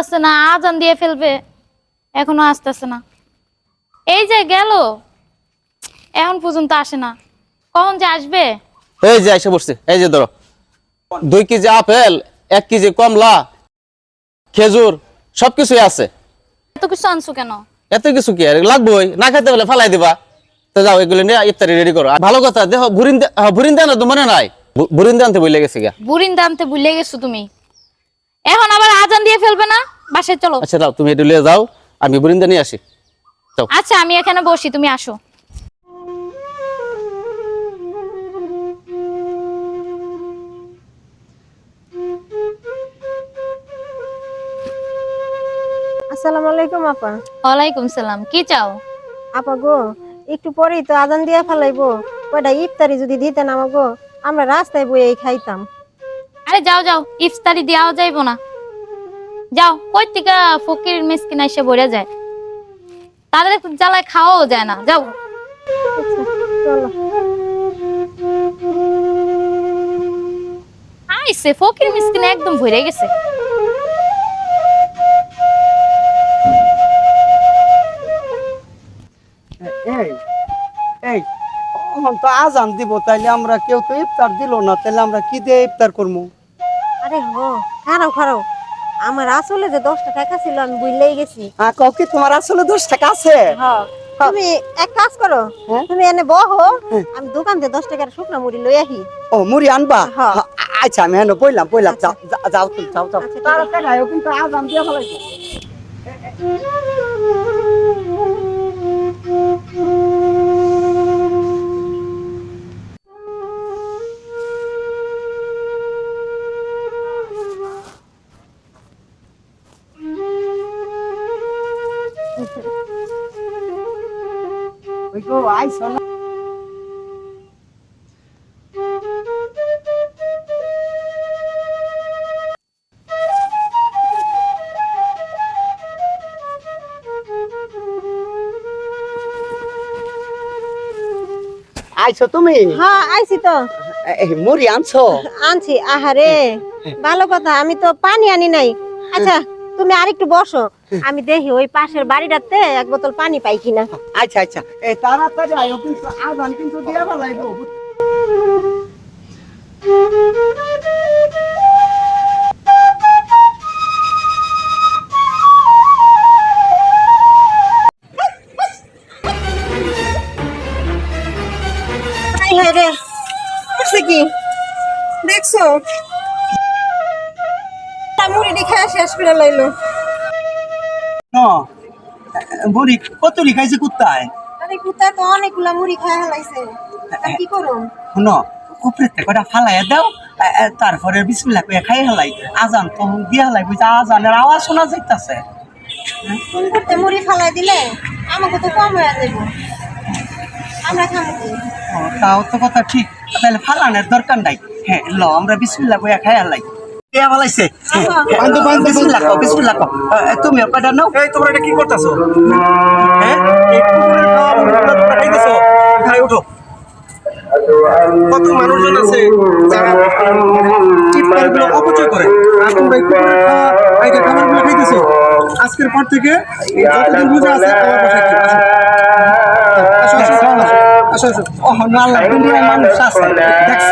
আসতেছে না আজান দিয়ে ফেলবে। এখনও আসতেছে না। এই যে গেল এখন পর্যন্ত আসে না। কখন যে আসবে? এই যে এসে বসছে এই যে ধরো। দুই কেজি আপেল এক কেজি কমলা খেজুর সবকিছুই আছে। এত কিছু আনছো কেন? এত কিছু কি আর? লাগবোই। না খাইতে বলে ফালাই দিবা। তো যাও এগুলো নিয়ে ইফতারি রেডি করো। ভালো কথা দেখো বুরিন দে- হ্যাঁ, না তো মনে নাই। বু- বুরিন দিয়ে আনতে বলে গেছে গা। বুরিন আনতে ভুলে গেছো তুমি। এখন আবার আজান দিয়ে ফেলবে না? বাসায় চলো। আচ্ছা যাও তুমি এটা নিয়ে যাও আমি বুরিন দিয়ে নিয়ে আসি। যাও। আচ্ছা আমি এখানে বসি তুমি আসো। আসসালামু আলাইকুম আপা। ওয়ালাইকুম সালাম কি চাও? আপা গো একটু পরেই তো আজান দিয়া ফেলাইবো। কয়টা ইফতারি যদি দিতেন আমাগো আমরা রাস্তায় বয়ে খাইতাম। আরে যাও যাও ইফতারি দেওয়া যাইবো না। যাও কই থেকে ফকির মিসকিন এসে ভরে যায়। তাদের একটু জ্বালায় খাওয়াও যায় না যাও। আচ্ছা, আইসে ফকির মিসকিন একদম ভরে গেছে। এই এই তো আজান দিব তাইলে আমরা কেউ তো ইফতার দিল না তাহলে আমরা কি দিয়ে ইফতার করব আরে হ খারাও খারাও। আমার আসলে যে দশটা টাকা ছিল আমি বুঝলেই গেছি। হ্যাঁ তোমার আসলে দশ টাকা আছে? হ্যাঁ তুমি এক কাজ করো হ্যাঁ? তুমি এনে বহো আমি দোকান থেকে দশ টাকার শুকনো মুড়ি লই আহি। ও মুড়ি আনবা? হ্যাঁ। হ্যাঁ, আচ্ছা আমি এনে বললাম বইলাম যাও যাও, যাও তুমি যাও যাও। তার কাছে তাড়াতাড়ি কিন্তু আজ আমি দিয়া ফেলাইছো। ওই গো আইসো না আইসো তুমি? হ্যাঁ আইছি তো। মুড়ি আনছো? আনছি আহারে। ভালো কথা আমি তো পানি আনি নাই। আচ্ছা তুমি আরেকটু বসো। আমি দেখি ওই পাশের বাড়িটাতে এক বোতল পানি পাই কিনা। আচ্ছা আচ্ছা। এই তাড়াতাড়ি আয়ো কিন্তু আজান কিন্তু দিয়ে ফেলাইবো কি? দেখছ? মুড়ি দেখে শেষ করে লাইলো। না মুড়ি কত লিখাইছে কুত্তায়? আরে কুত্তা তো অনেকগুলা মুড়ি খায় লাইছে কি করুন শুনো উপরে কটা ফালাইয়া দাও তারপরে বিসমিল্লাহ করে খাই হালাই আজান তো দিয়ে হালাই বুঝা আজানের আওয়াজ শোনা যাইতাছে। কোন করতে মুড়ি ফালাই দিলে আমাকে তো কম হয়ে যাইব। আমরা খাব তাও তো কথা ঠিক তাহলে ফালানের দরকার নাই। হ্যাঁ ল আমরা বিসমিল্লাহ করে খাই হালাই দেয়া ফালাইছে বিসমিল্লাহ কও বিসমিল্লাহ কও। তুমি কটা নাও। এই তোমরা এটা কি করতেছো? হ্যাঁ? এই কুকুরের খাওয়া খাইতেছো খাই উঠো। কত মানুষজন আছে যারা চিৎকারগুলো অপচয় করে? আর তোমরা এই কুকুরের খাওয়া খাবারগুলো খাইতেছো। আজকের পর থেকে যতদিন রোজা আছে আমার বাসায় আসো। আসো আসো আসো। আসো ও না আল্লাহ মানুষ আছে। দেখছ?